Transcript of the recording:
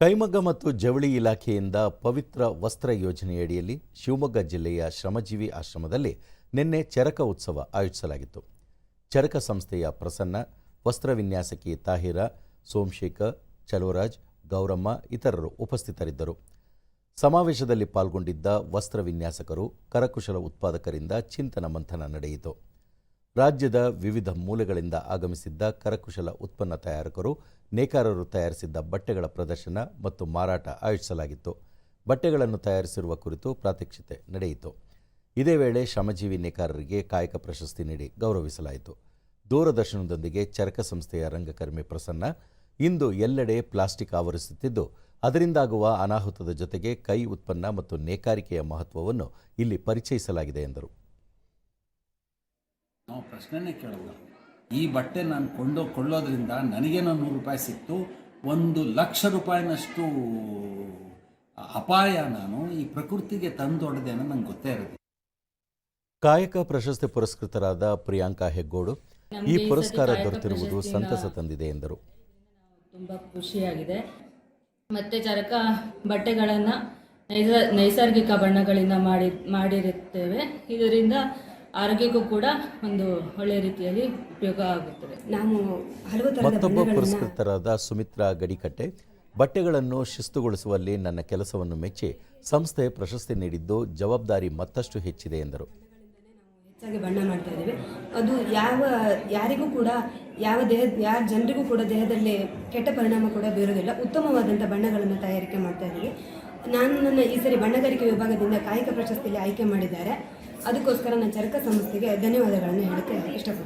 ಕೈಮಗ್ಗ ಮತ್ತು ಜವಳಿ ಇಲಾಖೆಯಿಂದ ಪವಿತ್ರ ವಸ್ತ್ರ ಯೋಜನೆಯಡಿಯಲ್ಲಿ ಶಿವಮೊಗ್ಗ ಜಿಲ್ಲೆಯ ಶ್ರಮಜೀವಿ ಆಶ್ರಮದಲ್ಲಿ ನಿನ್ನೆ ಚರಕ ಉತ್ಸವ ಆಯೋಜಿಸಲಾಗಿತ್ತು. ಚರಕ ಸಂಸ್ಥೆಯ ಪ್ರಸನ್ನ, ವಸ್ತ್ರ ವಿನ್ಯಾಸಕಿ ತಾಹಿರ, ಸೋಮಶೇಖರ್, ಚಲುವರಾಜ್, ಗೌರಮ್ಮ ಇತರರು ಉಪಸ್ಥಿತರಿದ್ದರು. ಸಮಾವೇಶದಲ್ಲಿ ಪಾಲ್ಗೊಂಡಿದ್ದ ವಸ್ತ್ರ ವಿನ್ಯಾಸಕರು, ಕರಕುಶಲ ಉತ್ಪಾದಕರಿಂದ ಚಿಂತನ ಮಂಥನ ನಡೆಯಿತು. ರಾಜ್ಯದ ವಿವಿಧ ಮೂಲೆಗಳಿಂದ ಆಗಮಿಸಿದ್ದ ಕರಕುಶಲ ಉತ್ಪನ್ನ ತಯಾರಕರು, ನೇಕಾರರು ತಯಾರಿಸಿದ್ದ ಬಟ್ಟೆಗಳ ಪ್ರದರ್ಶನ ಮತ್ತು ಮಾರಾಟ ಆಯೋಜಿಸಲಾಗಿತ್ತು. ಬಟ್ಟೆಗಳನ್ನು ತಯಾರಿಸಿರುವ ಕುರಿತು ಪ್ರಾತ್ಯಕ್ಷಿತೆ ನಡೆಯಿತು. ಇದೇ ವೇಳೆ ಶ್ರಮಜೀವಿ ನೇಕಾರರಿಗೆ ಕಾಯಕ ಪ್ರಶಸ್ತಿ ನೀಡಿ ಗೌರವಿಸಲಾಯಿತು. ದೂರದರ್ಶನದೊಂದಿಗೆ ಚರಕ ಸಂಸ್ಥೆಯ ರಂಗಕರ್ಮಿ ಪ್ರಸನ್ನ, ಇಂದು ಎಲ್ಲೆಡೆ ಪ್ಲಾಸ್ಟಿಕ್ ಆವರಿಸುತ್ತಿದ್ದು, ಅದರಿಂದಾಗುವ ಅನಾಹುತದ ಜೊತೆಗೆ ಕೈ ಉತ್ಪನ್ನ ಮತ್ತು ನೇಕಾರಿಕೆಯ ಮಹತ್ವವನ್ನು ಇಲ್ಲಿ ಪರಿಚಯಿಸಲಾಗಿದೆ ಎಂದರು. ನಾವು ಪ್ರಶ್ನೆನೇ ಕೇಳಲ್ಲ ಈ ಬಟ್ಟೆ ನಾನು ಕೊಂಡು ಕೊಳ್ಳೋದ್ರಿಂದ ನನಗೇನೋ ನೂರು ರೂಪಾಯಿ ಸಿಕ್ತು. ಒಂದು ಲಕ್ಷ ರೂಪಾಯಿನಷ್ಟು ಅಪಾಯ ನಾನು ಈ ಪ್ರಕೃತಿಗೆ ತಂದೊಡ್ದೆ ಅನ್ನೋ ನಂಗೆ ಗೊತ್ತೇ ಇರೋದು ಕಾಯಕ ಪ್ರಶಸ್ತಿ ಪುರಸ್ಕೃತರಾದ ಪ್ರಿಯಾಂಕಾ ಹೆಗ್ಗೋಡು ಈ ಪುರಸ್ಕಾರ ದೊರೆತಿರುವುದು ಸಂತಸ ತಂದಿದೆ ಎಂದರು. ತುಂಬ ಖುಷಿಯಾಗಿದೆ. ಮತ್ತೆ ಚರಕ ಬಟ್ಟೆಗಳನ್ನು ನೈಸ ನೈಸರ್ಗಿಕ ಬಣ್ಣಗಳಿಂದ ಮಾಡಿ ಮಾಡಿರುತ್ತೇವೆ. ಇದರಿಂದ ಆರೋಗ್ಯಕ್ಕೂ ಕೂಡ ಒಂದು ಒಳ್ಳೆಯ ರೀತಿಯಲ್ಲಿ ಉಪಯೋಗ ಆಗುತ್ತದೆ. ನಾವು ಹಲವು ಮತ್ತೊಬ್ಬ ಪುರಸ್ಕೃತರಾದ ಸುಮಿತ್ರಾ ಗಡಿಕಟ್ಟೆ ಬಟ್ಟೆಗಳನ್ನು ಶಿಸ್ತುಗೊಳಿಸುವಲ್ಲಿ ನನ್ನ ಕೆಲಸವನ್ನು ಮೆಚ್ಚಿ ಸಂಸ್ಥೆ ಪ್ರಶಸ್ತಿ ನೀಡಿದ್ದು ಜವಾಬ್ದಾರಿ ಮತ್ತಷ್ಟು ಹೆಚ್ಚಿದೆ ಎಂದರು. ಹೆಚ್ಚಾಗಿ ಬಣ್ಣ ಮಾಡ್ತಾ ಇದ್ದೇವೆ. ಅದು ಯಾವ ಯಾರಿಗೂ ಕೂಡ ಯಾವ ದೇಹ ಯಾರ ಜನರಿಗೂ ಕೂಡ ದೇಹದಲ್ಲಿ ಕೆಟ್ಟ ಪರಿಣಾಮ ಕೂಡ ಬೀರೋದಿಲ್ಲ ಉತ್ತಮವಾದಂಥ ಬಣ್ಣಗಳನ್ನು ತಯಾರಿಕೆ ಮಾಡ್ತಾ ಇದ್ದೀವಿ. ನಾನು ನನ್ನ ಈ ಸರಿ ಬಣ್ಣಗಾರಿಕೆ ವಿಭಾಗದಿಂದ ಕಾಯಕ ಪ್ರಶಸ್ತಿಯಲ್ಲಿ ಆಯ್ಕೆ ಮಾಡಿದ್ದಾರೆ. ಅದಕ್ಕೋಸ್ಕರ ನಾನು ಚರಕ ಸಂಸ್ಥೆಗೆ ಧನ್ಯವಾದಗಳನ್ನು ಹೇಳಕ್ಕೆ ಇಷ್ಟಪಡ್ತೀನಿ.